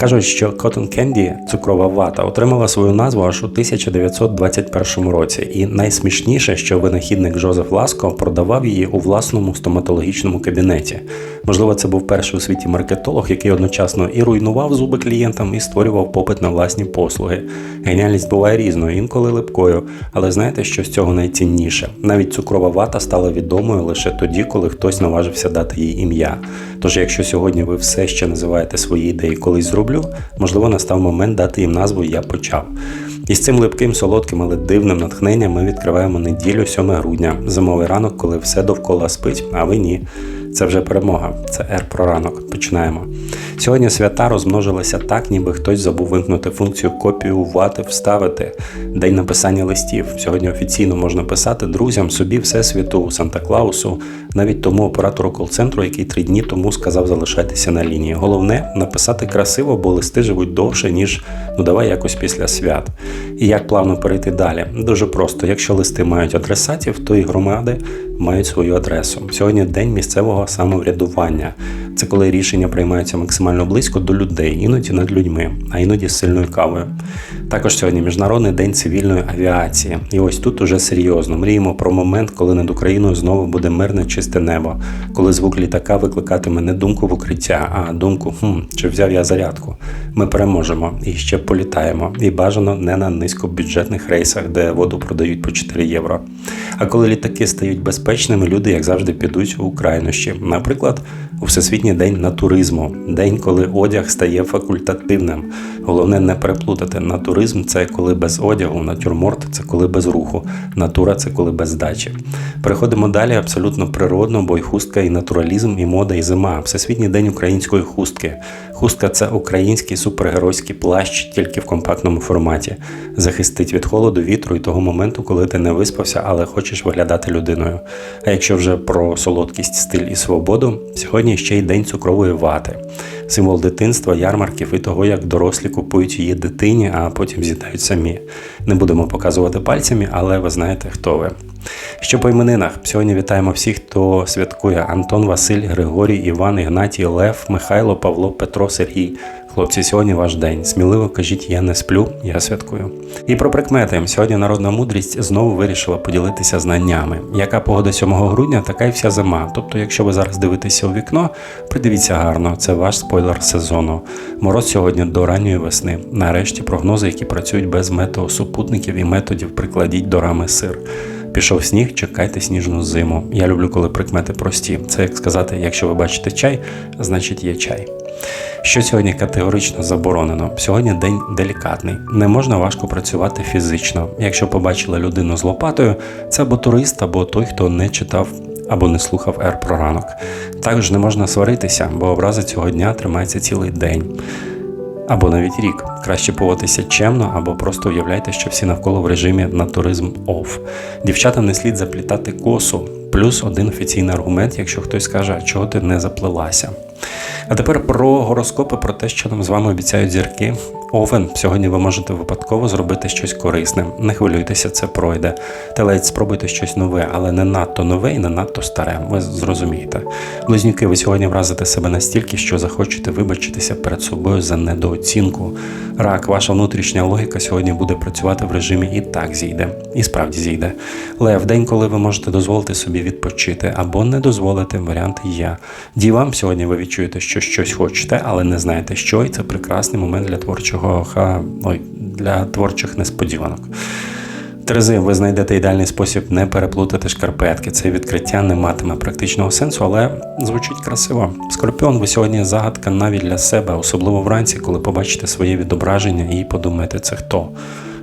Кажуть, що Cotton Candy, цукрова вата, отримала свою назву аж у 1921 році, і найсмішніше, що винахідник Жозеф Ласко продавав її у власному стоматологічному кабінеті. Можливо, це був перший у світі маркетолог, який одночасно і руйнував зуби клієнтам, і створював попит на власні послуги. Геніальність буває різною, інколи липкою, але знаєте, що з цього найцінніше? Навіть цукрова вата стала відомою лише тоді, коли хтось наважився дати їй ім'я. Тож, якщо сьогодні ви все ще називаєте свої ідеї колись зроблю, можливо, настав момент дати їм назву Я почав. І з цим липким, солодким, але дивним натхненням ми відкриваємо неділю 7 грудня, зимовий ранок, коли все довкола спить, а ви ні. Це вже перемога, це Р про ранок. Починаємо. Сьогодні свята розмножилися так, ніби хтось забув вимкнути функцію копіювати, вставити. День написання листів. Сьогодні офіційно можна писати друзям, собі, всесвіту, Санта Клаусу, навіть тому оператору кол-центру, який три дні тому сказав залишайтеся на лінії. Головне написати красиво, бо листи живуть довше, ніж ну давай якось після свят. І як плавно перейти далі? Дуже просто. Якщо листи мають адресатів, то і громади мають свою адресу. Сьогодні день місцевого самоврядування. Це коли рішення приймаються максимально близько до людей, іноді над людьми, а іноді з сильною кавою. Також сьогодні Міжнародний день цивільної авіації. І ось тут уже серйозно. Мріємо про момент, коли над Україною знову буде мирне чисте небо, коли звук літака викликатиме не думку в укриття, а думку хм, чи взяв я зарядку. Ми переможемо і ще політаємо. І бажано не на низькобюджетних рейсах, де воду продають по 4 євро. А коли літаки стають безпечними, люди, як завжди, підуть у крайнощі. Наприклад, у Всесвітній день натуризму, день, коли одяг стає факультативним. Головне не переплутати. Натуризм це коли без одягу, натюрморт це коли без руху, натура це коли без здачі. Переходимо далі абсолютно природно, бо й хустка, і натуралізм, і мода, і зима. Всесвітній день української хустки. Хустка це український супергеройський плащ, тільки в компактному форматі. Захистить від холоду, вітру і того моменту, коли ти не виспався, але хочеш виглядати людиною. А якщо вже про солодкість, стиль і свободу, сьогодні ще й день цукрової вати, символ дитинства, ярмарків і того, як дорослі купують її дитині, а потім з'їдають самі. Не будемо показувати пальцями, але ви знаєте, хто ви. Що по іменинах? Сьогодні вітаємо всіх, хто святкує Антон, Василь, Григорій, Іван, Ігнатій, Лев, Михайло, Павло, Петро, Сергій. Хлопці, сьогодні ваш день. Сміливо кажіть, я не сплю, я святкую. І про прикмети. Сьогодні народна мудрість знову вирішила поділитися знаннями. Яка погода 7 грудня, така й вся зима. Тобто, якщо ви зараз дивитеся у вікно, придивіться гарно, це ваш спойлер сезону. Мороз сьогодні до ранньої весни. Нарешті прогнози, які працюють без метеосупутників і методів, прикладіть до рами сир. Пішов сніг, чекайте сніжну зиму. Я люблю, коли прикмети прості. Це як сказати, якщо ви бачите чай, значить є чай. Що сьогодні категорично заборонено? Сьогодні день делікатний. Не можна важко працювати фізично. Якщо побачили людину з лопатою, це або турист, або той, хто не читав або не слухав Р про ранок. Також не можна сваритися, бо образи цього дня тримаються цілий день. Або навіть рік. Краще поводитися чемно, або просто уявляйте, що всі навколо в режимі натуризм оф. Дівчатам не слід заплітати косу. Плюс один офіційний аргумент, якщо хтось скаже, чого ти не заплелася. А тепер про гороскопи, про те, що нам з вами обіцяють зірки. Овен, сьогодні ви можете випадково зробити щось корисне. Не хвилюйтеся, це пройде. Телець спробуйте щось нове, але не надто нове і не надто старе. Ви зрозумієте. Близнюки, ви сьогодні вразите себе настільки, що захочете вибачитися перед собою за недооцінку. Рак, ваша внутрішня логіка сьогодні буде працювати в режимі і так зійде, і справді зійде. Лев, день, коли ви можете дозволити собі відпочити або не дозволити, варіанти є. Дівам, сьогодні ви відчуєте, що щось хочете, але не знаєте, що, і це прекрасний момент для творчого ой, для творчих несподіванок. Терези, ви знайдете ідеальний спосіб не переплутати шкарпетки. Це відкриття не матиме практичного сенсу, але звучить красиво. Скорпіон, ви сьогодні загадка навіть для себе, особливо вранці, коли побачите своє відображення і подумаєте, це хто.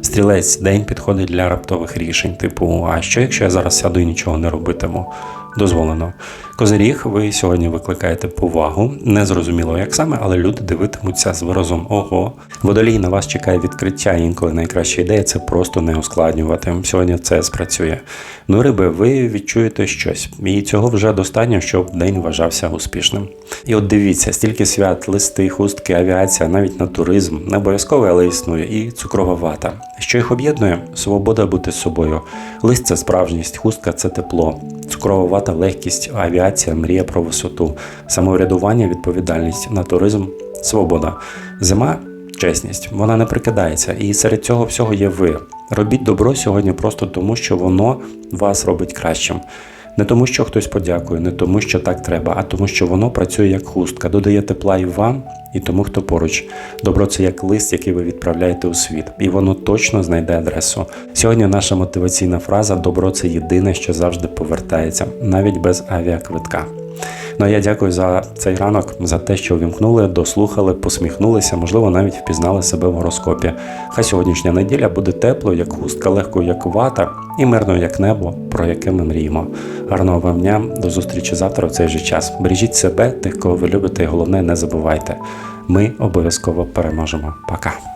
Стрілець, день підходить для раптових рішень, типу, а що якщо я зараз сяду і нічого не робитиму? Дозволено. Козиріг, ви сьогодні викликаєте повагу. Не зрозуміло, як саме, але люди дивитимуться з виразом ого. Водолій на вас чекає відкриття. Інколи найкраща ідея це просто не ускладнювати. Сьогодні це спрацює. Ну, риби, ви відчуєте щось, і цього вже достатньо, щоб день вважався успішним. І от дивіться, стільки свят, листи, хустки, авіація, навіть на туризм, не обов'язково, але існує, і цукрова вата. Що їх об'єднує? Свобода бути собою. Лист це справжність, хустка це тепло, цукрова вата легкість, авіація, мрія про висоту, самоврядування, відповідальність, натуризм свобода. Зима чесність, вона не прикидається. І серед цього всього є ви. Робіть добро сьогодні просто тому, що воно вас робить кращим. Не тому, що хтось подякує, не тому, що так треба, а тому, що воно працює як хустка, додає тепла і вам, і тому, хто поруч. Добро це як лист, який ви відправляєте у світ, і воно точно знайде адресу. Сьогодні наша мотиваційна фраза Добро це єдине, що завжди повертається, навіть без авіаквитка. Ну а я дякую за цей ранок, за те, що увімкнули, дослухали, посміхнулися, можливо, навіть впізнали себе в гороскопі. Хай сьогоднішня неділя буде теплою, як хустка, легкою, як вата, і мирною, як небо, про яке ми мріємо. Гарного вам дня, до зустрічі завтра в цей же час. Бережіть себе, тих, кого ви любите, і головне, не забувайте. Ми обов'язково переможемо. Пока.